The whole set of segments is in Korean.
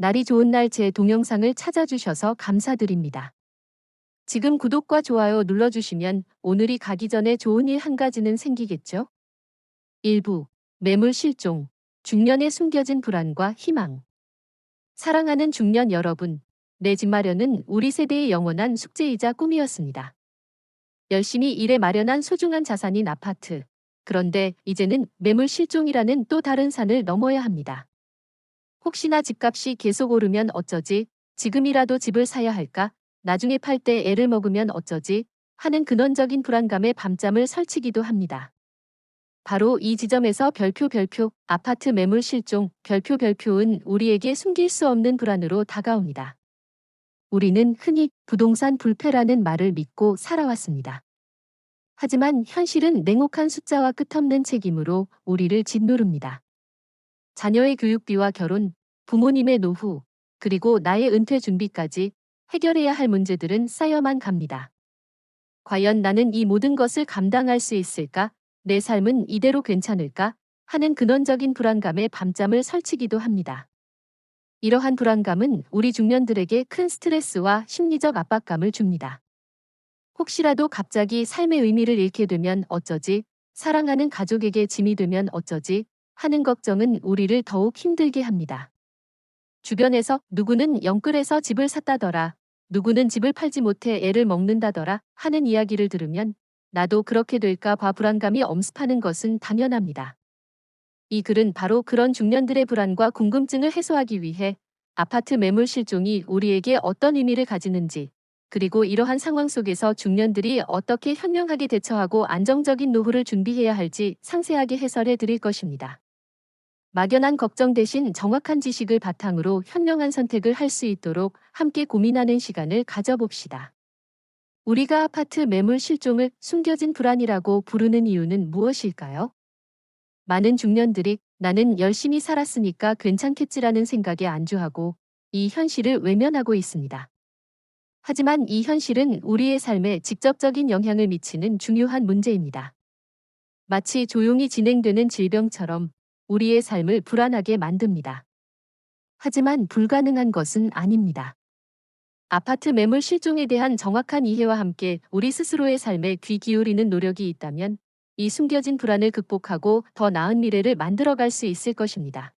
날이 좋은 날 제 동영상을 찾아주셔서 감사드립니다. 지금 구독과 좋아요 눌러주시면 오늘이 가기 전에 좋은 일 한 가지는 생기겠죠? 일부 매물 실종, 중년에 숨겨진 불안과 희망. 사랑하는 중년 여러분, 내 집 마련은 우리 세대의 영원한 숙제이자 꿈이었습니다. 열심히 일해 마련한 소중한 자산인 아파트. 그런데 이제는 매물 실종이라는 또 다른 산을 넘어야 합니다. 혹시나 집값이 계속 오르면 어쩌지? 지금이라도 집을 사야 할까? 나중에 팔 때 애를 먹으면 어쩌지? 하는 근원적인 불안감에 밤잠을 설치기도 합니다. 바로 이 지점에서 별표 별표 아파트 매물 실종 별표 별표은 우리에게 숨길 수 없는 불안으로 다가옵니다. 우리는 흔히 부동산 불패라는 말을 믿고 살아왔습니다. 하지만 현실은 냉혹한 숫자와 끝없는 책임으로 우리를 짓누릅니다. 자녀의 교육비와 결혼, 부모님의 노후, 그리고 나의 은퇴 준비까지 해결해야 할 문제들은 쌓여만 갑니다. 과연 나는 이 모든 것을 감당할 수 있을까? 내 삶은 이대로 괜찮을까? 하는 근원적인 불안감에 밤잠을 설치기도 합니다. 이러한 불안감은 우리 중년들에게 큰 스트레스와 심리적 압박감을 줍니다. 혹시라도 갑자기 삶의 의미를 잃게 되면 어쩌지? 사랑하는 가족에게 짐이 되면 어쩌지? 하는 걱정은 우리를 더욱 힘들게 합니다. 주변에서 누구는 영끌에서 집을 샀다더라. 누구는 집을 팔지 못해 애를 먹는다더라 하는 이야기를 들으면 나도 그렇게 될까 봐 불안감이 엄습하는 것은 당연합니다. 이 글은 바로 그런 중년들의 불안과 궁금증을 해소하기 위해 아파트 매물 실종이 우리에게 어떤 의미를 가지는지 그리고 이러한 상황 속에서 중년들이 어떻게 현명하게 대처하고 안정적인 노후를 준비해야 할지 상세하게 해설해 드릴 것입니다. 막연한 걱정 대신 정확한 지식을 바탕으로 현명한 선택을 할 수 있도록 함께 고민하는 시간을 가져봅시다. 우리가 아파트 매물 실종을 숨겨진 불안이라고 부르는 이유는 무엇일까요? 많은 중년들이 나는 열심히 살았으니까 괜찮겠지라는 생각에 안주하고 이 현실을 외면하고 있습니다. 하지만 이 현실은 우리의 삶에 직접적인 영향을 미치는 중요한 문제입니다. 마치 조용히 진행되는 질병처럼 우리의 삶을 불안하게 만듭니다. 하지만 불가능한 것은 아닙니다. 아파트 매물 실종에 대한 정확한 이해와 함께 우리 스스로의 삶에 귀 기울이는 노력이 있다면 이 숨겨진 불안을 극복하고 더 나은 미래를 만들어갈 수 있을 것입니다.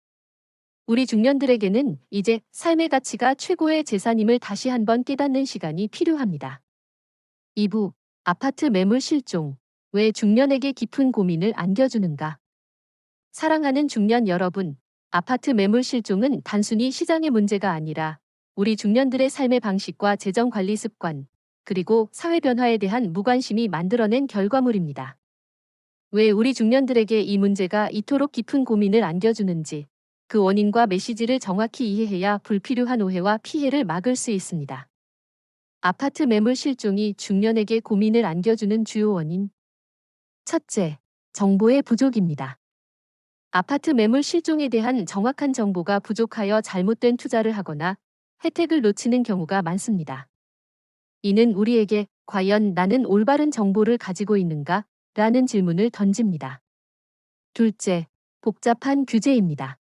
우리 중년들에게는 이제 삶의 가치가 최고의 재산임을 다시 한번 깨닫는 시간이 필요합니다. 2부 아파트 매물 실종 왜 중년에게 깊은 고민을 안겨주는가? 사랑하는 중년 여러분, 아파트 매물 실종은 단순히 시장의 문제가 아니라 우리 중년들의 삶의 방식과 재정 관리 습관, 그리고 사회 변화에 대한 무관심이 만들어낸 결과물입니다. 왜 우리 중년들에게 이 문제가 이토록 깊은 고민을 안겨주는지 그 원인과 메시지를 정확히 이해해야 불필요한 오해와 피해를 막을 수 있습니다. 아파트 매물 실종이 중년에게 고민을 안겨주는 주요 원인. 첫째, 정보의 부족입니다. 아파트 매물 실종에 대한 정확한 정보가 부족하여 잘못된 투자를 하거나 혜택을 놓치는 경우가 많습니다. 이는 우리에게 과연 나는 올바른 정보를 가지고 있는가? 라는 질문을 던집니다. 둘째, 복잡한 규제입니다.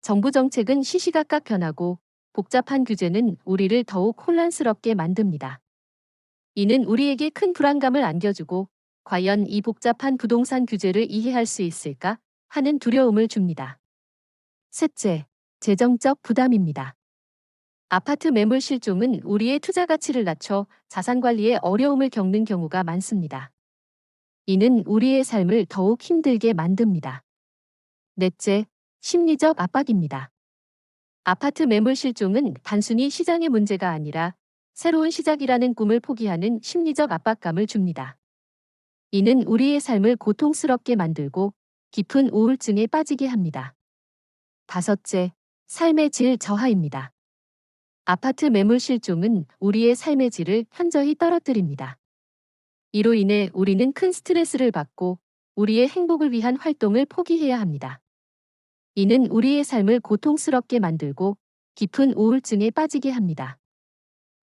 정부 정책은 시시각각 변하고 복잡한 규제는 우리를 더욱 혼란스럽게 만듭니다. 이는 우리에게 큰 불안감을 안겨주고 과연 이 복잡한 부동산 규제를 이해할 수 있을까 하는 두려움을 줍니다. 셋째, 재정적 부담입니다. 아파트 매물 실종은 우리의 투자 가치를 낮춰 자산 관리에 어려움을 겪는 경우가 많습니다. 이는 우리의 삶을 더욱 힘들게 만듭니다. 넷째, 심리적 압박입니다. 아파트 매물 실종은 단순히 시장의 문제가 아니라 새로운 시작이라는 꿈을 포기하는 심리적 압박감을 줍니다. 이는 우리의 삶을 고통스럽게 만들고 깊은 우울증에 빠지게 합니다. 다섯째, 삶의 질 저하입니다. 아파트 매물 실종은 우리의 삶의 질을 현저히 떨어뜨립니다. 이로 인해 우리는 큰 스트레스를 받고 우리의 행복을 위한 활동을 포기해야 합니다. 이는 우리의 삶을 고통스럽게 만들고 깊은 우울증에 빠지게 합니다.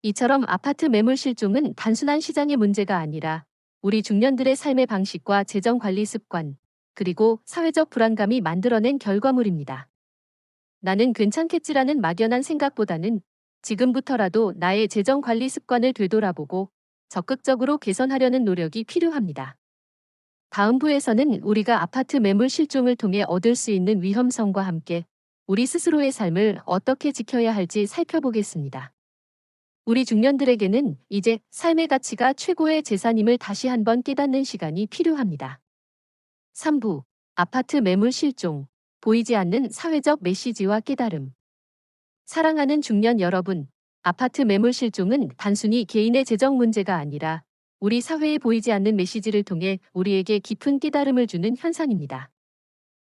이처럼 아파트 매물 실종은 단순한 시장의 문제가 아니라 우리 중년들의 삶의 방식과 재정 관리 습관, 그리고 사회적 불안감이 만들어낸 결과물입니다. 나는 괜찮겠지라는 막연한 생각보다는 지금부터라도 나의 재정 관리 습관을 되돌아보고 적극적으로 개선하려는 노력이 필요합니다. 다음 부에서는 우리가 아파트 매물 실종을 통해 얻을 수 있는 위험성과 함께 우리 스스로의 삶을 어떻게 지켜야 할지 살펴보겠습니다. 우리 중년들에게는 이제 삶의 가치가 최고의 재산임을 다시 한번 깨닫는 시간이 필요합니다. 3부 아파트 매물 실종 보이지 않는 사회적 메시지와 깨달음 사랑하는 중년 여러분, 아파트 매물 실종은 단순히 개인의 재정 문제가 아니라 우리 사회에 보이지 않는 메시지를 통해 우리에게 깊은 깨달음을 주는 현상입니다.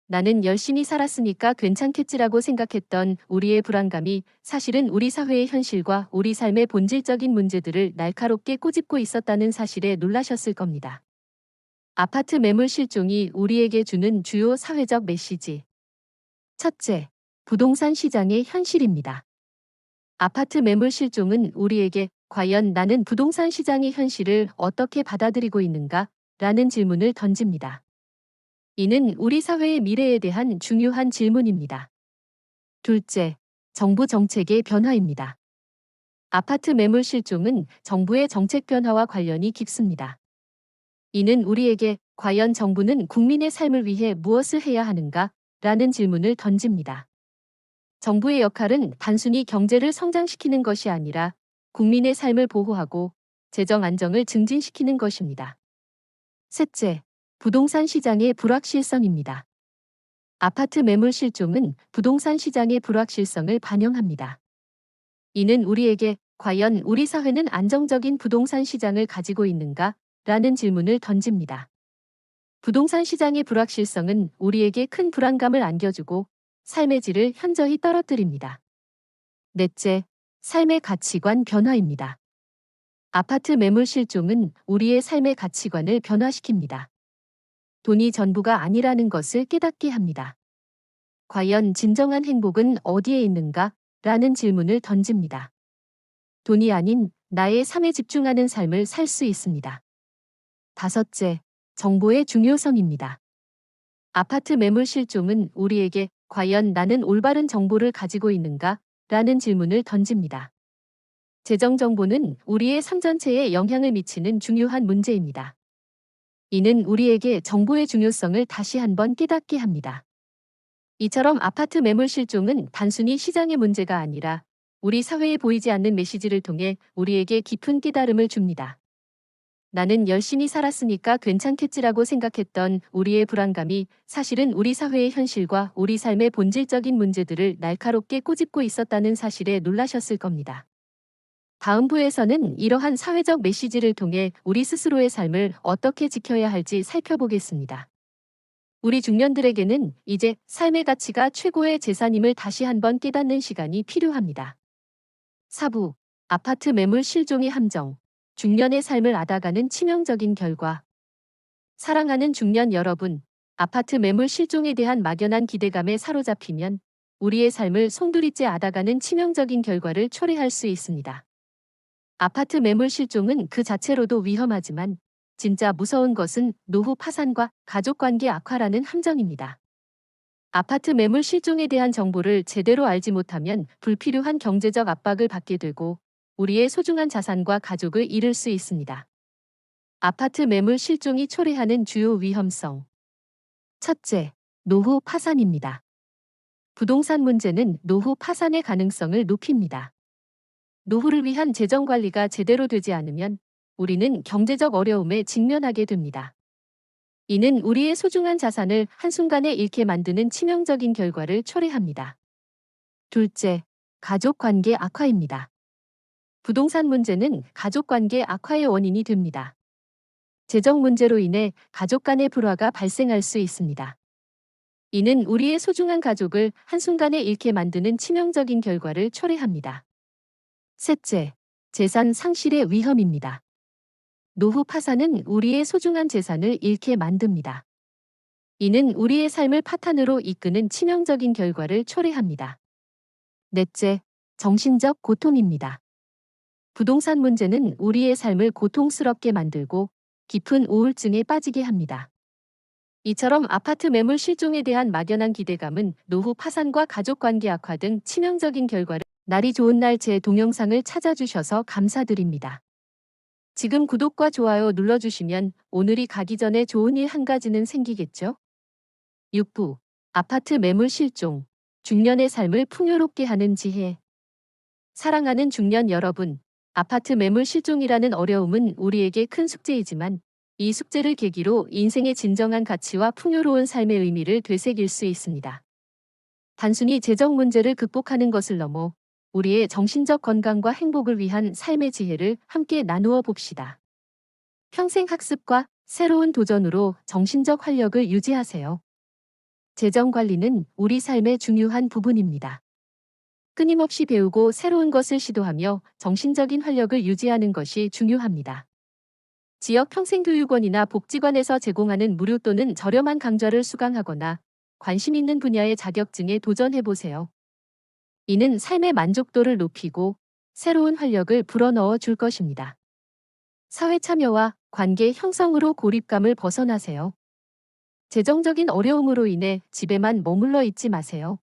나는 열심히 살았으니까 괜찮겠지라고 생각했던 우리의 불안감이 사실은 우리 사회의 현실과 우리 삶의 본질적인 문제들을 날카롭게 꼬집고 있었다는 사실에 놀라셨을 겁니다. 아파트 매물 실종이 우리에게 주는 주요 사회적 메시지. 첫째, 부동산 시장의 현실입니다. 아파트 매물 실종은 우리에게 과연 나는 부동산 시장의 현실을 어떻게 받아들이고 있는가? 라는 질문을 던집니다. 이는 우리 사회의 미래에 대한 중요한 질문입니다. 둘째, 정부 정책의 변화입니다. 아파트 매물 실종은 정부의 정책 변화와 관련이 깊습니다. 이는 우리에게 과연 정부는 국민의 삶을 위해 무엇을 해야 하는가? 라는 질문을 던집니다. 정부의 역할은 단순히 경제를 성장시키는 것이 아니라 국민의 삶을 보호하고 재정 안정을 증진시키는 것입니다. 셋째, 부동산 시장의 불확실성입니다. 아파트 매물 실종은 부동산 시장의 불확실성을 반영합니다. 이는 우리에게 과연 우리 사회는 안정적인 부동산 시장을 가지고 있는가? 라는 질문을 던집니다. 부동산 시장의 불확실성은 우리에게 큰 불안감을 안겨주고 삶의 질을 현저히 떨어뜨립니다. 넷째, 삶의 가치관 변화입니다. 아파트 매물 실종은 우리의 삶의 가치관을 변화시킵니다. 돈이 전부가 아니라는 것을 깨닫게 합니다. 과연 진정한 행복은 어디에 있는가? 라는 질문을 던집니다. 돈이 아닌 나의 삶에 집중하는 삶을 살 수 있습니다. 다섯째, 정보의 중요성입니다. 아파트 매물 실종은 우리에게 과연 나는 올바른 정보를 가지고 있는가? 라는 질문을 던집니다. 재정 정보는 우리의 삶 전체에 영향을 미치는 중요한 문제입니다. 이는 우리에게 정보의 중요성을 다시 한번 깨닫게 합니다. 이처럼 아파트 매물 실종은 단순히 시장의 문제가 아니라 우리 사회에 보이지 않는 메시지를 통해 우리에게 깊은 깨달음을 줍니다. 나는 열심히 살았으니까 괜찮겠지라고 생각했던 우리의 불안감이 사실은 우리 사회의 현실과 우리 삶의 본질적인 문제들을 날카롭게 꼬집고 있었다는 사실에 놀라셨을 겁니다. 다음 부에서는 이러한 사회적 메시지를 통해 우리 스스로의 삶을 어떻게 지켜야 할지 살펴보겠습니다. 우리 중년들에게는 이제 삶의 가치가 최고의 재산임을 다시 한번 깨닫는 시간이 필요합니다. 4부 아파트 매물 실종의 함정 중년의 삶을 앓아가는 치명적인 결과 사랑하는 중년 여러분 아파트 매물 실종에 대한 막연한 기대감에 사로잡히면 우리의 삶을 송두리째 앓아가는 치명적인 결과를 초래할 수 있습니다. 아파트 매물 실종은 그 자체로도 위험하지만 진짜 무서운 것은 노후 파산과 가족관계 악화라는 함정입니다. 아파트 매물 실종에 대한 정보를 제대로 알지 못하면 불필요한 경제적 압박을 받게 되고 우리의 소중한 자산과 가족을 잃을 수 있습니다. 아파트 매물 실종이 초래하는 주요 위험성. 첫째, 노후 파산입니다. 부동산 문제는 노후 파산의 가능성을 높입니다. 노후를 위한 재정 관리가 제대로 되지 않으면 우리는 경제적 어려움에 직면하게 됩니다. 이는 우리의 소중한 자산을 한순간에 잃게 만드는 치명적인 결과를 초래합니다. 둘째, 가족 관계 악화입니다. 부동산 문제는 가족 관계 악화의 원인이 됩니다. 재정 문제로 인해 가족 간의 불화가 발생할 수 있습니다. 이는 우리의 소중한 가족을 한순간에 잃게 만드는 치명적인 결과를 초래합니다. 셋째, 재산 상실의 위험입니다. 노후 파산은 우리의 소중한 재산을 잃게 만듭니다. 이는 우리의 삶을 파탄으로 이끄는 치명적인 결과를 초래합니다. 넷째, 정신적 고통입니다. 부동산 문제는 우리의 삶을 고통스럽게 만들고 깊은 우울증에 빠지게 합니다. 이처럼 아파트 매물 실종에 대한 막연한 기대감은 노후 파산과 가족 관계 악화 등 치명적인 결과를 날이 좋은 날 제 동영상을 찾아주셔서 감사드립니다. 지금 구독과 좋아요 눌러주시면 오늘이 가기 전에 좋은 일 한 가지는 생기겠죠? 6부 아파트 매물 실종 중년의 삶을 풍요롭게 하는 지혜 사랑하는 중년 여러분, 아파트 매물 실종이라는 어려움은 우리에게 큰 숙제이지만 이 숙제를 계기로 인생의 진정한 가치와 풍요로운 삶의 의미를 되새길 수 있습니다. 단순히 재정 문제를 극복하는 것을 넘어 우리의 정신적 건강과 행복을 위한 삶의 지혜를 함께 나누어 봅시다. 평생 학습과 새로운 도전으로 정신적 활력을 유지하세요. 재정 관리는 우리 삶의 중요한 부분입니다. 끊임없이 배우고 새로운 것을 시도하며 정신적인 활력을 유지하는 것이 중요합니다. 지역 평생교육원이나 복지관에서 제공하는 무료 또는 저렴한 강좌를 수강하거나 관심 있는 분야의 자격증에 도전해보세요. 이는 삶의 만족도를 높이고 새로운 활력을 불어넣어 줄 것입니다. 사회 참여와 관계 형성으로 고립감을 벗어나세요. 재정적인 어려움으로 인해 집에만 머물러 있지 마세요.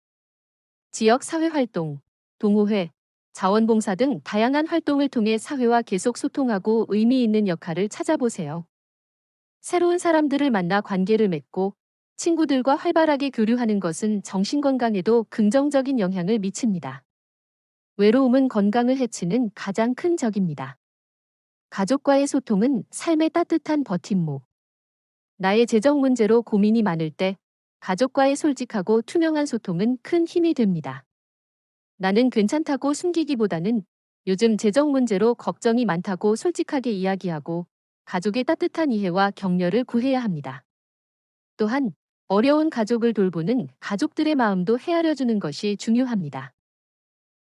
지역 사회 활동, 동호회, 자원봉사 등 다양한 활동을 통해 사회와 계속 소통하고 의미 있는 역할을 찾아보세요. 새로운 사람들을 만나 관계를 맺고 친구들과 활발하게 교류하는 것은 정신건강에도 긍정적인 영향을 미칩니다. 외로움은 건강을 해치는 가장 큰 적입니다. 가족과의 소통은 삶의 따뜻한 버팀목. 나의 재정 문제로 고민이 많을 때 가족과의 솔직하고 투명한 소통은 큰 힘이 됩니다. 나는 괜찮다고 숨기기보다는 요즘 재정 문제로 걱정이 많다고 솔직하게 이야기하고 가족의 따뜻한 이해와 격려를 구해야 합니다. 또한 어려운 가족을 돌보는 가족들의 마음도 헤아려 주는 것이 중요합니다.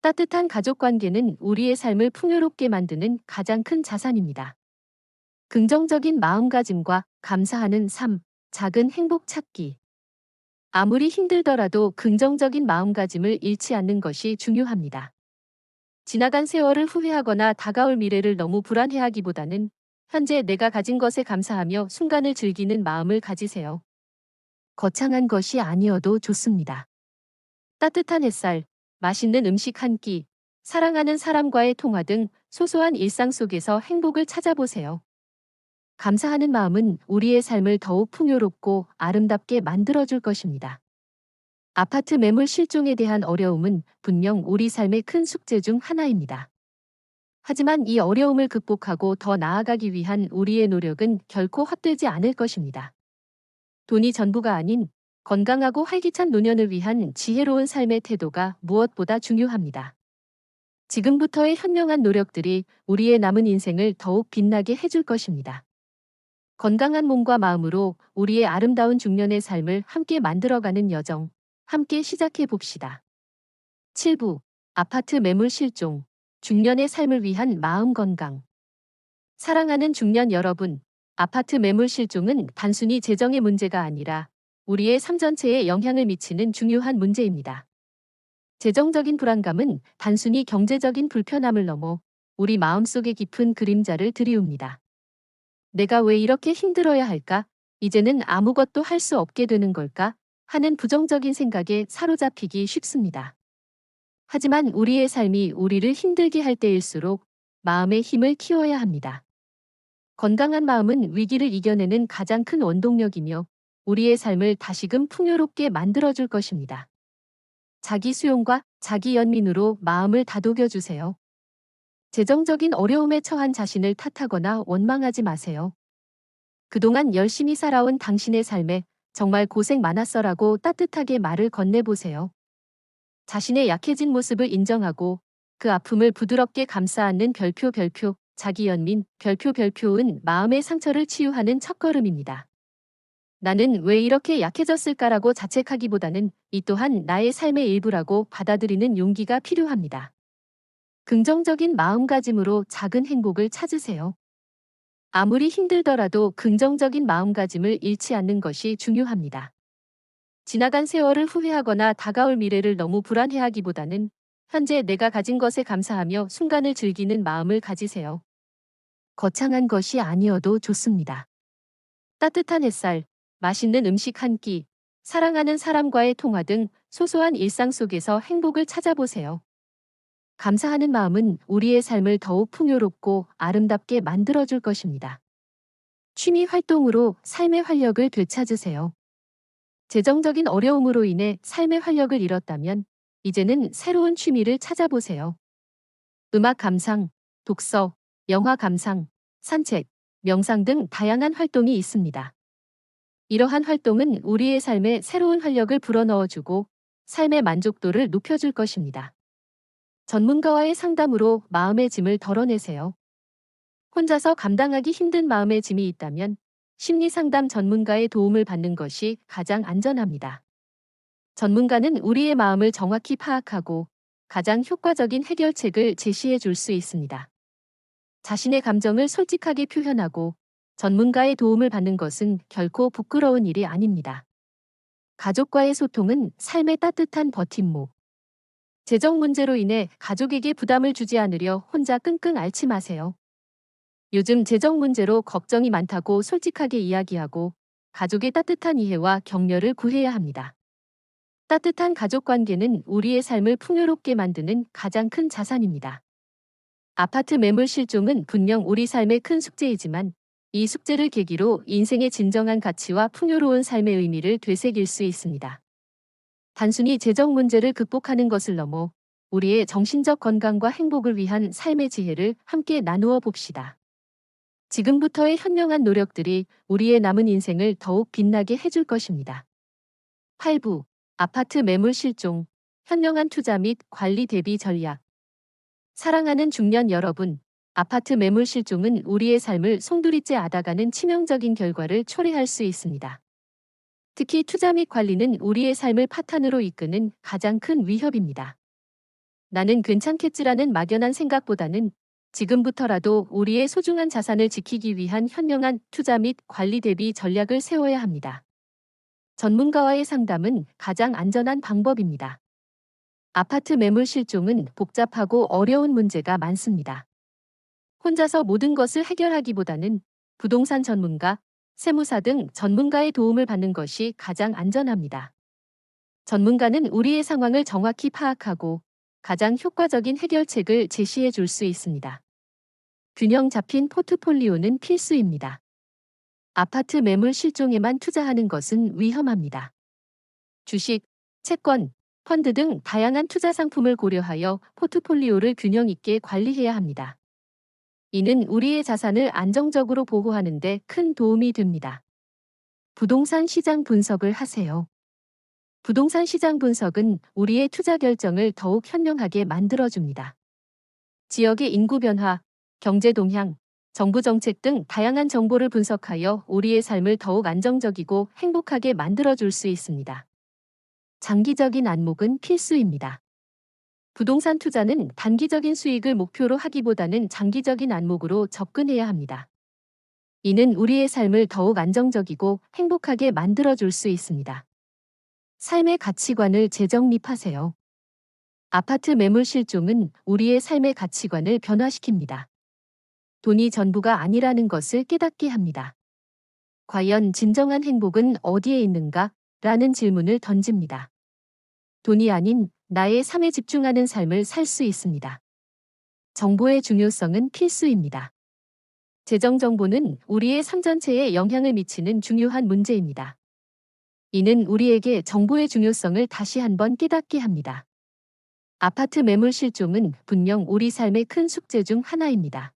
따뜻한 가족 관계는 우리의 삶을 풍요롭게 만드는 가장 큰 자산입니다. 긍정적인 마음가짐과 감사하는 삶, 작은 행복 찾기. 아무리 힘들더라도 긍정적인 마음가짐을 잃지 않는 것이 중요합니다. 지나간 세월을 후회하거나 다가올 미래를 너무 불안해하기보다는 현재 내가 가진 것에 감사하며 순간을 즐기는 마음을 가지세요. 거창한 것이 아니어도 좋습니다. 따뜻한 햇살, 맛있는 음식 한 끼, 사랑하는 사람과의 통화 등 소소한 일상 속에서 행복을 찾아보세요. 감사하는 마음은 우리의 삶을 더욱 풍요롭고 아름답게 만들어줄 것입니다. 아파트 매물 실종에 대한 어려움은 분명 우리 삶의 큰 숙제 중 하나입니다. 하지만 이 어려움을 극복하고 더 나아가기 위한 우리의 노력은 결코 헛되지 않을 것입니다. 돈이 전부가 아닌 건강하고 활기찬 노년을 위한 지혜로운 삶의 태도가 무엇보다 중요합니다. 지금부터의 현명한 노력들이 우리의 남은 인생을 더욱 빛나게 해줄 것입니다. 건강한 몸과 마음으로 우리의 아름다운 중년의 삶을 함께 만들어가는 여정, 함께 시작해 봅시다. 7부 아파트 매물 실종, 중년의 삶을 위한 마음 건강. 사랑하는 중년 여러분, 아파트 매물 실종은 단순히 재정의 문제가 아니라 우리의 삶 전체에 영향을 미치는 중요한 문제입니다. 재정적인 불안감은 단순히 경제적인 불편함을 넘어 우리 마음속의 깊은 그림자를 들이웁니다. 내가 왜 이렇게 힘들어야 할까? 이제는 아무것도 할 수 없게 되는 걸까? 하는 부정적인 생각에 사로잡히기 쉽습니다. 하지만 우리의 삶이 우리를 힘들게 할 때일수록 마음의 힘을 키워야 합니다. 건강한 마음은 위기를 이겨내는 가장 큰 원동력이며 우리의 삶을 다시금 풍요롭게 만들어줄 것입니다. 자기 수용과 자기 연민으로 마음을 다독여 주세요. 재정적인 어려움에 처한 자신을 탓하거나 원망하지 마세요. 그동안 열심히 살아온 당신의 삶에 정말 고생 많았어라고 따뜻하게 말을 건네보세요. 자신의 약해진 모습을 인정하고 그 아픔을 부드럽게 감싸 안는 별표 별표 자기 연민, 별표 별표은 마음의 상처를 치유하는 첫걸음입니다. 나는 왜 이렇게 약해졌을까라고 자책하기보다는 이 또한 나의 삶의 일부라고 받아들이는 용기가 필요합니다. 긍정적인 마음가짐으로 작은 행복을 찾으세요. 아무리 힘들더라도 긍정적인 마음가짐을 잃지 않는 것이 중요합니다. 지나간 세월을 후회하거나 다가올 미래를 너무 불안해하기보다는 현재 내가 가진 것에 감사하며 순간을 즐기는 마음을 가지세요. 거창한 것이 아니어도 좋습니다. 따뜻한 햇살, 맛있는 음식 한 끼, 사랑하는 사람과의 통화 등 소소한 일상 속에서 행복을 찾아보세요. 감사하는 마음은 우리의 삶을 더욱 풍요롭고 아름답게 만들어줄 것입니다. 취미 활동으로 삶의 활력을 되찾으세요. 재정적인 어려움으로 인해 삶의 활력을 잃었다면 이제는 새로운 취미를 찾아보세요. 음악 감상, 독서, 영화 감상, 산책, 명상 등 다양한 활동이 있습니다. 이러한 활동은 우리의 삶에 새로운 활력을 불어넣어주고 삶의 만족도를 높여줄 것입니다. 전문가와의 상담으로 마음의 짐을 덜어내세요. 혼자서 감당하기 힘든 마음의 짐이 있다면 심리상담 전문가의 도움을 받는 것이 가장 안전합니다. 전문가는 우리의 마음을 정확히 파악하고 가장 효과적인 해결책을 제시해 줄 수 있습니다. 자신의 감정을 솔직하게 표현하고 전문가의 도움을 받는 것은 결코 부끄러운 일이 아닙니다. 가족과의 소통은 삶의 따뜻한 버팀목. 재정 문제로 인해 가족에게 부담을 주지 않으려 혼자 끙끙 앓지 마세요. 요즘 재정 문제로 걱정이 많다고 솔직하게 이야기하고 가족의 따뜻한 이해와 격려를 구해야 합니다. 따뜻한 가족 관계는 우리의 삶을 풍요롭게 만드는 가장 큰 자산입니다. 아파트 매물 실종은 분명 우리 삶의 큰 숙제이지만 이 숙제를 계기로 인생의 진정한 가치와 풍요로운 삶의 의미를 되새길 수 있습니다. 단순히 재정 문제를 극복하는 것을 넘어 우리의 정신적 건강과 행복을 위한 삶의 지혜를 함께 나누어 봅시다. 지금부터의 현명한 노력들이 우리의 남은 인생을 더욱 빛나게 해줄 것입니다. 8부 아파트 매물 실종, 현명한 투자 및 관리 대비 전략. 사랑하는 중년 여러분, 아파트 매물 실종은 우리의 삶을 송두리째 앓아가는 치명적인 결과를 초래할 수 있습니다. 특히 투자 및 관리는 우리의 삶을 파탄으로 이끄는 가장 큰 위협입니다. 나는 괜찮겠지라는 막연한 생각보다는 지금부터라도 우리의 소중한 자산을 지키기 위한 현명한 투자 및 관리 대비 전략을 세워야 합니다. 전문가와의 상담은 가장 안전한 방법입니다. 아파트 매물 실종은 복잡하고 어려운 문제가 많습니다. 혼자서 모든 것을 해결하기보다는 부동산 전문가, 세무사 등 전문가의 도움을 받는 것이 가장 안전합니다. 전문가는 우리의 상황을 정확히 파악하고 가장 효과적인 해결책을 제시해 줄 수 있습니다. 균형 잡힌 포트폴리오는 필수입니다. 아파트 매물 실종에만 투자하는 것은 위험합니다. 주식, 채권, 펀드 등 다양한 투자 상품을 고려하여 포트폴리오를 균형 있게 관리해야 합니다. 이는 우리의 자산을 안정적으로 보호하는 데 큰 도움이 됩니다. 부동산 시장 분석을 하세요. 부동산 시장 분석은 우리의 투자 결정을 더욱 현명하게 만들어줍니다. 지역의 인구 변화, 경제 동향, 정부 정책 등 다양한 정보를 분석하여 우리의 삶을 더욱 안정적이고 행복하게 만들어줄 수 있습니다. 장기적인 안목은 필수입니다. 부동산 투자는 단기적인 수익을 목표로 하기보다는 장기적인 안목으로 접근해야 합니다. 이는 우리의 삶을 더욱 안정적이고 행복하게 만들어줄 수 있습니다. 삶의 가치관을 재정립하세요. 아파트 매물 실종은 우리의 삶의 가치관을 변화시킵니다. 돈이 전부가 아니라는 것을 깨닫게 합니다. 과연 진정한 행복은 어디에 있는가? 라는 질문을 던집니다. 돈이 아닌 나의 삶에 집중하는 삶을 살 수 있습니다. 정보의 중요성은 필수입니다. 재정 정보는 우리의 삶 전체에 영향을 미치는 중요한 문제입니다. 이는 우리에게 정보의 중요성을 다시 한번 깨닫게 합니다. 아파트 매물 실종은 분명 우리 삶의 큰 숙제 중 하나입니다.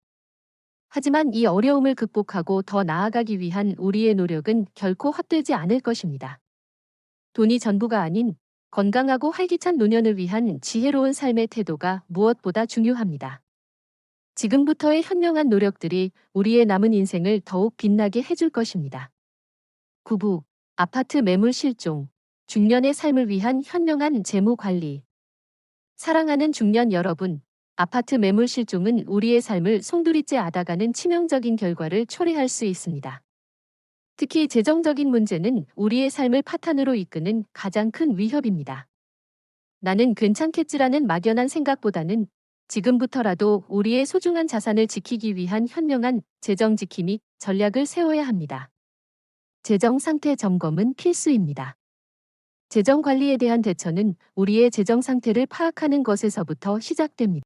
하지만 이 어려움을 극복하고 더 나아가기 위한 우리의 노력은 결코 헛되지 않을 것입니다. 돈이 전부가 아닌 건강하고 활기찬 노년을 위한 지혜로운 삶의 태도가 무엇보다 중요합니다. 지금부터의 현명한 노력들이 우리의 남은 인생을 더욱 빛나게 해줄 것입니다. 9부 아파트 매물 실종, 중년의 삶을 위한 현명한 재무 관리. 사랑하는 중년 여러분, 아파트 매물 실종은 우리의 삶을 송두리째 앓아가는 치명적인 결과를 초래할 수 있습니다. 특히 재정적인 문제는 우리의 삶을 파탄으로 이끄는 가장 큰 위협입니다. 나는 괜찮겠지라는 막연한 생각보다는 지금부터라도 우리의 소중한 자산을 지키기 위한 현명한 재정 지킴이 전략을 세워야 합니다. 재정 상태 점검은 필수입니다. 재정 관리에 대한 대처는 우리의 재정 상태를 파악하는 것에서부터 시작됩니다.